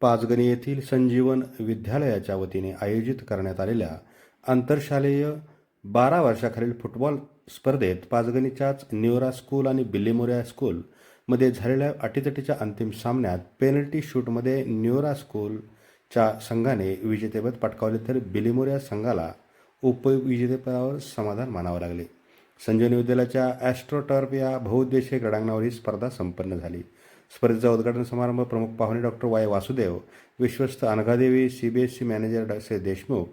पाचगणी येथील संजीवन विद्यालयाच्या वतीने आयोजित करण्यात आलेल्या आंतरशालेय बारा वर्षाखालील फुटबॉल स्पर्धेत पाचगणीच्याच न्यूरा स्कूल आणि बिल्लीमोऱ्या स्कूलमध्ये झालेल्या अटीतटीच्या अंतिम सामन्यात पेनल्टी शूटमध्ये न्यूरा स्कूलच्या संघाने विजेतेपद पटकावले तर बिलिमोऱ्या संघाला उपविजेतेपदावर समाधान मानावं लागले. संजीवनी विद्यालयाच्या ॲस्ट्रोटर्फ या बहुउद्देशीय क्रीडांगणावर ही स्पर्धा संपन्न झाली. स्पर्धेचा उद्घाटन समारंभ प्रमुख पाहुणे डॉक्टर वाय. वासुदेव विश्वस्त Anaghadevi C B S C manager डॉ. देशमुख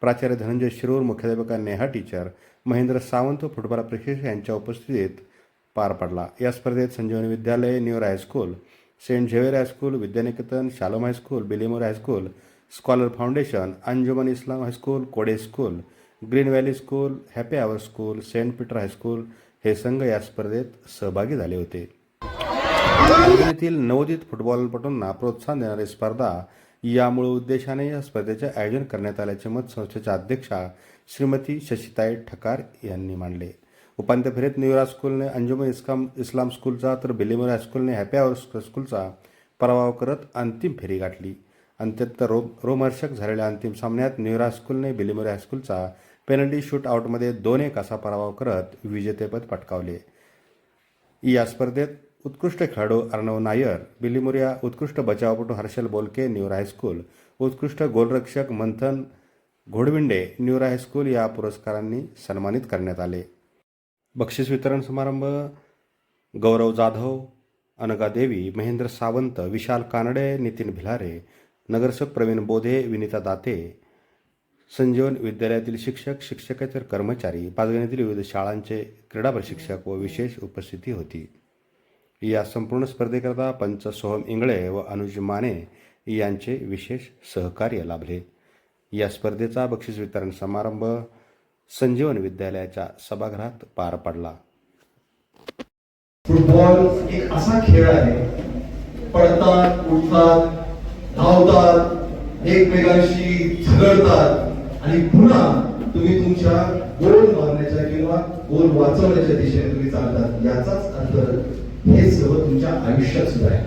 प्राचार्य धनंजय शिरूर मुख्याध्यापिका नेहा टीचर महेंद्र सावंत फुटबॉल प्रशिक्षक यांच्या उपस्थितीत पार पडला. या स्पर्धेत Sanjeevani Vidyalaya New Era High School Saint Xavier High School Vidyaniketan Shalom High School Bilimora High School Scholar Foundation Anjuman Islam High School कोडे School Green Valley School Happy Hour School Saint Peter High School हे संघ या स्पर्धेत सहभागी झाले होते. येथील नवोदित फुटबॉलपटूंना प्रोत्साहन देणारी स्पर्धा यामुळे उद्देशाने या स्पर्धेचे आयोजन करण्यात आल्याचे मत संस्थेच्या अध्यक्षा श्रीमती शशिताई ठकार यांनी मांडले. उपांत्य फेरीत न्यूरा स्कूलने अंजुमन इस्लाम इस्लाम स्कूलचा तर बिलीमोर हायस्कूलने हॅपी आवर स्कूलचा पराभव करत अंतिम फेरी गाठली. अत्यंत रो रोमहर्षक झालेल्या अंतिम सामन्यात न्यूयॉर्क स्कूलने बिलीमोर हायस्कूलचा पेनल्टी शूट आउटमध्ये दोन एक असा पराभव करत विजेतेपद पटकावले. या स्पर्धेत उत्कृष्ट खेळाडू अर्णव नायर बिलिमोरिया उत्कृष्ट बचावपटू हर्षल बोलके न्यूरा हायस्कूल उत्कृष्ट गोलरक्षक मंथन घोडविंडे न्यूरा हायस्कूल या पुरस्कारांनी सन्मानित करण्यात आले. बक्षीस वितरण समारंभ गौरव जाधव अनगा देवी महेंद्र सावंत विशाल कानडे नितीन भिलारे नगरसेवक प्रवीण बोधे विनिता दाते संजीवन विद्यालयातील शिक्षक शिक्षकेतर कर्मचारी पाचगणीतील विविध शाळांचे क्रीडा प्रशिक्षक व विशेष उपस्थिती होती. या संपूर्ण स्पर्धेकरता पंच सोहम इंगळे व अनुज माने यांचे विशेष सहकार्य लाभले. या स्पर्धेचा बक्षीस वितरण समारंभ संजीवन विद्यालयाच्या सभागृहात पार पडला. फुटबॉल एक असा खेळ आहे पडतात उठतात धावतात एकमेकांशी झगडतात आणि पुन्हा तुम्ही तुमच्या गोल मारण्याच्या किंवा गोल वाचवण्याच्या दिशेने तुम्ही चालतात. याचाच अर्थ हे सर्व तुमच्या आयुष्यात सुद्धा आहे.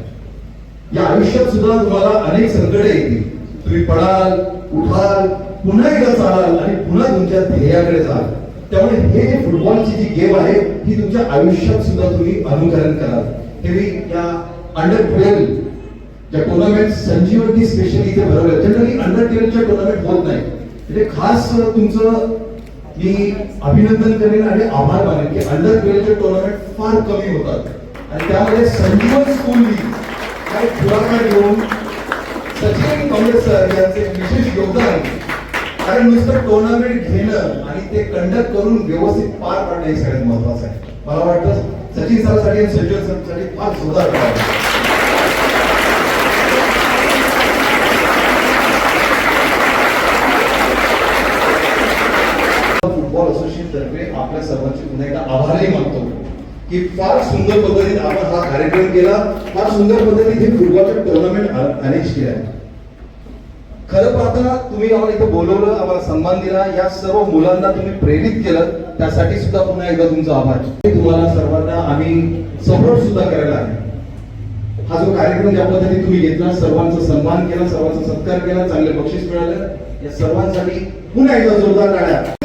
या आयुष्यात सुद्धा तुम्हाला अनेक संकटे येतील. तुम्ही पडाल उठाल पुन्हा एकदा चालाल आणि पुन्हा तुमच्या ध्येयाकडे जाल. त्यामुळे हे जे फुटबॉलची जी गेम आहे ही तुमच्या आयुष्यात सुद्धा तुम्ही अनुकरण कराल. हे मी या अंडर ट्वेल्व ज्या टुर्नामेंट संजीवनी स्पेशली इथे भरवल्या जनरली अंडर ट्वेल्वच्या टुर्नामेंट होत नाही. म्हणजे खास तुमचं मी अभिनंदन करेन आणि आभार मानेन की अंडर ट्वेल्वच्या टुर्नामेंट फार कमी होतात. आणि त्यामध्ये संजीवन स्कूल काय पुढाकार घेऊन सचिन आणि काँग्रेस सर यांचे विशेष योगदान कारण नुसतं टुर्नामेंट घेणं आणि ते कंडक्ट करून व्यवस्थित पार पाडणं हे सगळ्यात महत्वाचं आहे. मला वाटतं सचिन सरांसाठी आणि सचिन सरांसाठी फार जोरदार टाळ्या फुटबॉल असोसिएशन तर्फे आपल्या सर्वांचे पुन्हा एकदा आभारही मानतो. की फार सुंदर पद्धतीने आपण हा कार्यक्रम केला. फार सुंदर पद्धतीने हे फुटबॉलचे टुर्नामेंट अरेंज केले. आहे खरं पाहता तुम्ही आम्हाला इथं बोलवलं आम्हाला सन्मान दिला. या सर्व मुलांना तुम्ही प्रेरित केलं. त्यासाठी सुद्धा पुन्हा एकदा तुमचा आभार. तुम्हाला सर्वांना आम्ही सपोर्ट सुद्धा करायला आहे हा जो कार्यक्रम ज्या पद्धतीने तुम्ही घेतला सर्वांचा सन्मान केला सर्वांचा सत्कार केला चांगले बक्षीस मिळालं. या सर्वांसाठी पुन्हा एकदा जोरदार टाळ्या.